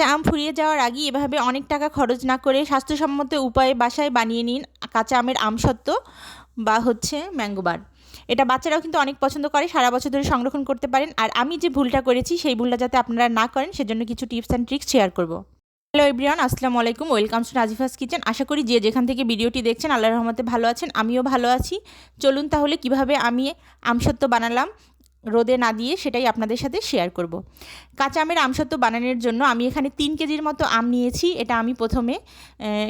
কাঁচা আম ফুরিয়ে যাওয়ার আগে এভাবে অনেক টাকা খরচ না করে স্বাস্থ্যসম্মত উপায়ে বাসায় বানিয়ে নিন কাঁচা আমের আমসত্ত্ব বা হচ্ছে ম্যাঙ্গোবার এটা বাচ্চারাও কিন্তু অনেক পছন্দ করে, সারা বছর ধরে সংরক্ষণ করতে পারেন। আর আমি যে ভুলটা করেছি, সেই ভুলটা যাতে আপনারা না করেন, সেজন্য কিছু টিপস অ্যান্ড ট্রিক্স শেয়ার করব। হ্যালো এভরিওয়ান, আসসালামু আলাইকুম। Welcome to Nazifa's kitchen. আশা করি যে যেখান থেকে ভিডিওটি দেখছেন, আল্লাহর রহমতে ভালো আছেন। আমিও ভালো আছি। চলুন তাহলে কীভাবে আমি আমসত্ত্ব বানালাম রোদে না দিয়ে সেটাই আপনাদের সাথে শেয়ার করব। কাঁচা আমের আমসত্ত্ব বানানোর জন্য আমি এখানে তিন কেজির মতো আম নিয়েছি। এটা আমি প্রথমে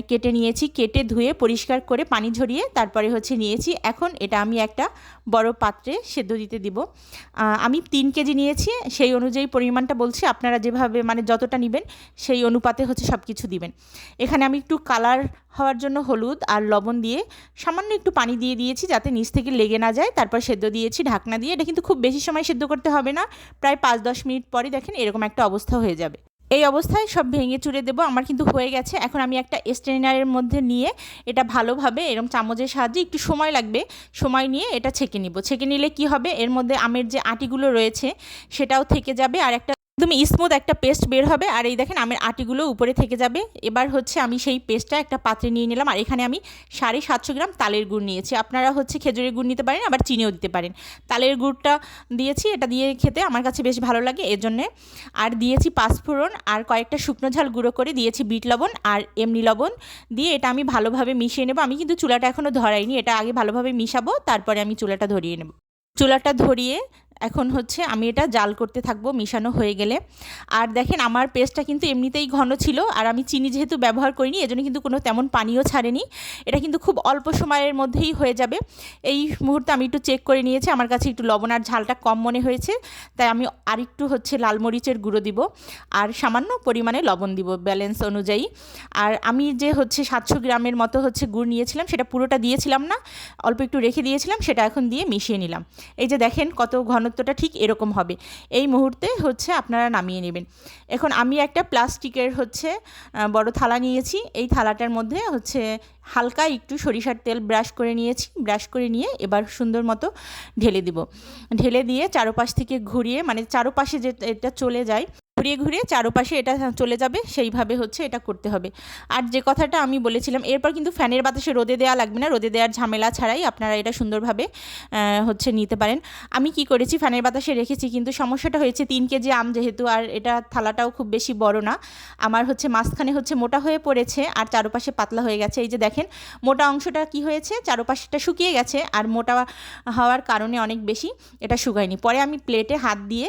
কেটে নিয়েছি, কেটে ধুয়ে পরিষ্কার করে পানি ঝরিয়ে তারপরে হচ্ছে নিয়েছি। এখন এটা আমি একটা বড় পাত্রে সেদ্ধ দিতে দিব। আমি তিন কেজি নিয়েছি, সেই অনুযায়ী পরিমাণটা বলছি। আপনারা যেভাবে মানে যতটা নেবেন সেই অনুপাতে হচ্ছে সব কিছু দিবেন। এখানে আমি একটু কালার হওয়ার জন্য হলুদ আর লবণ দিয়ে সামান্য একটু পানি দিয়ে দিয়েছি যাতে নিচ থেকে লেগে না যায়। তারপর সেদ্ধ দিয়েছি ঢাকনা দিয়ে। এটা কিন্তু খুব বেশি সময় সেদ্ধ করতে হবে না। প্রায় পাঁচ দশ মিনিট পরে দেখেন এরকম একটা অবস্থা হয়ে যাবে। এই অবস্থায় সব ভেঙে চুড়ে দেবো। আমার কিন্তু হয়ে গেছে। এখন আমি একটা স্ট্রেনারের মধ্যে নিয়ে এটা ভালোভাবে এরকম চামচের সাহায্যে একটু সময় লাগবে। সময় নিয়ে এটা ছেঁকে নিব। ছেঁকে নিলে কি হবে? এর মধ্যে আমের যে আটিগুলো রয়েছে সেটাও থেকে যাবে। আর একটা একদম স্মুথ একটা পেস্ট বের হবে। আর এই দেখেন আমের আটিগুলো উপরে থেকে যাবে। এবার হচ্ছে আমি সেই পেস্টটা একটা পাত্রে নিয়ে নিলাম। আর এখানে আমি সাড়ে সাতশো গ্রাম তালের গুড় নিয়েছি। আপনারা হচ্ছে খেজুরের গুড় নিতে পারেন, আবার চিনিও দিতে পারেন। তালের গুড়টা দিয়েছি, এটা দিয়ে খেতে আমার কাছে বেশ ভালো লাগে এর জন্যে আর দিয়েছি পাঁচফোড়ন, আর কয়েকটা শুকনো ঝাল গুঁড়ো করে দিয়েছি বিট লবণ আর এমনি লবণ। দিয়ে এটা আমি ভালোভাবে মিশিয়ে নেব। আমি কিন্তু চুলাটা এখনও ধরাইনি, এটা আগে ভালোভাবে মিশাবো, তারপরে আমি চুলাটা ধরিয়ে নেব। চুলাটা ধরিয়ে এখন হচ্ছে আমি এটা জাল করতে থাকব, মিশানো হয়ে গেলে। আর দেখেন আমার পেস্টটা কিন্তু এমনিতেই ঘন ছিল, আর আমি চিনি যেহেতু ব্যবহার করিনি, এজন্য কিন্তু কোনো তেমন পানিও ছাড়েনি। এটা কিন্তু খুব অল্প সময়ের মধ্যেই হয়ে যাবে। এই মুহূর্তে আমি একটু চেক করে নিয়েছি, আমার কাছে একটু লবণ আর ঝালটা কম মনে হয়েছে, তাই আমি আরেকটু হচ্ছে লাল মরিচের গুঁড়ো দিব, আর সামান্য পরিমাণে লবণ দিব ব্যালেন্স অনুযায়ী। আর আমি যে হচ্ছে সাতশো গ্রামের মতো হচ্ছে গুড় নিয়েছিলাম, সেটা পুরোটা দিয়েছিলাম না, অল্প একটু রেখে দিয়েছিলাম, সেটা এখন দিয়ে মিশিয়ে নিলাম। এই যে দেখেন কত ঘন ঘনত্বটা ঠিক এরকম হবে। এই মুহূর্তে হচ্ছে আপনারা নামিয়ে নেবেন। এখন আমি একটা প্লাস্টিকের হচ্ছে বড় থালা নিয়েছি। এই থালাটার মধ্যে হচ্ছে হালকা একটু সরিষার তেল ব্রাশ করে নিয়েছি। ব্রাশ করে নিয়ে এবার সুন্দর মতো ঢেলে দিব। ঢেলে দিয়ে চারোপাশ থেকে ঘুরিয়ে মানে চারোপাশে যে এটা চলে যায় ঘুরিয়ে ঘুরিয়ে চারোপাশে এটা চলে যাবে, সেইভাবে হচ্ছে এটা করতে হবে। আর যে কথাটা আমি বলেছিলাম, এরপর কিন্তু ফ্যানের বাতাসে রোদে দেওয়া লাগবে না, রোদে দেওয়ার ঝামেলা ছাড়াই আপনারা এটা সুন্দরভাবে হচ্ছে নিতে পারেন। আমি কি করেছি, ফ্যানের বাতাসে রেখেছি, কিন্তু সমস্যাটা হয়েছে তিন কেজি আম যেহেতু, আর এটা থালাটাও খুব বেশি বড় না। আমার হচ্ছে মাঝখানে হচ্ছে মোটা হয়ে পড়েছে, আর চারোপাশে পাতলা হয়ে গেছে। এই যে দেখেন, মোটা অংশটা কি হয়েছে, চারোপাশেটা শুকিয়ে গেছে, আর মোটা হওয়ার কারণে অনেক বেশি এটা শুকায়নি। পরে আমি প্লেটে হাত দিয়ে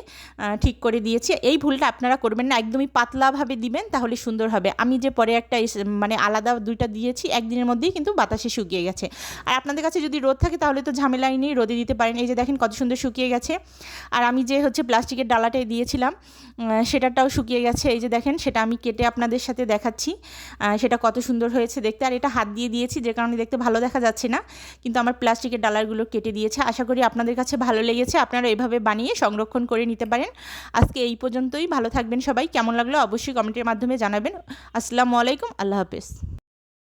ঠিক করে দিয়েছি। এই ভুলটা আপনারা করবেন না, একদমই পাতলাভাবে দিবেন তাহলে সুন্দর হবে। আমি যে পরে একটা মানে আলাদা দুইটা দিয়েছি, একদিনের মধ্যেই কিন্তু বাতাসে শুকিয়ে গেছে। আর আপনাদের কাছে যদি রোদ থাকে তাহলে তো ঝামেলাই নেই, রোদে দিতে পারেন। এই যে দেখেন কত সুন্দর শুকিয়ে গেছে। আর আমি যে হচ্ছে প্লাস্টিকের ডালাটাই দিয়েছিলাম সেটাটাও শুকিয়ে গেছে। এই যে দেখেন, সেটা আমি কেটে আপনাদের সাথে দেখাচ্ছি। সেটা কত সুন্দর হয়েছে দেখতে। আর এটা হাত দিয়ে দিয়েছি, যে কারণে দেখতে ভালো দেখা যাচ্ছে না। কিন্তু আমার প্লাস্টিকের ডালারগুলো কেটে দিয়েছে। আশা করি আপনাদের কাছে ভালো লেগেছে। আপনারা এভাবে বানিয়ে সংরক্ষণ করে নিতে পারেন। আজকে এই পর্যন্তই। থাকবেন সবাই। কেমন লাগল অবশ্যই কমেন্টের মাধ্যমে জানাবেন। আসসালামু আলাইকুম আল্লাহ হাফেজ।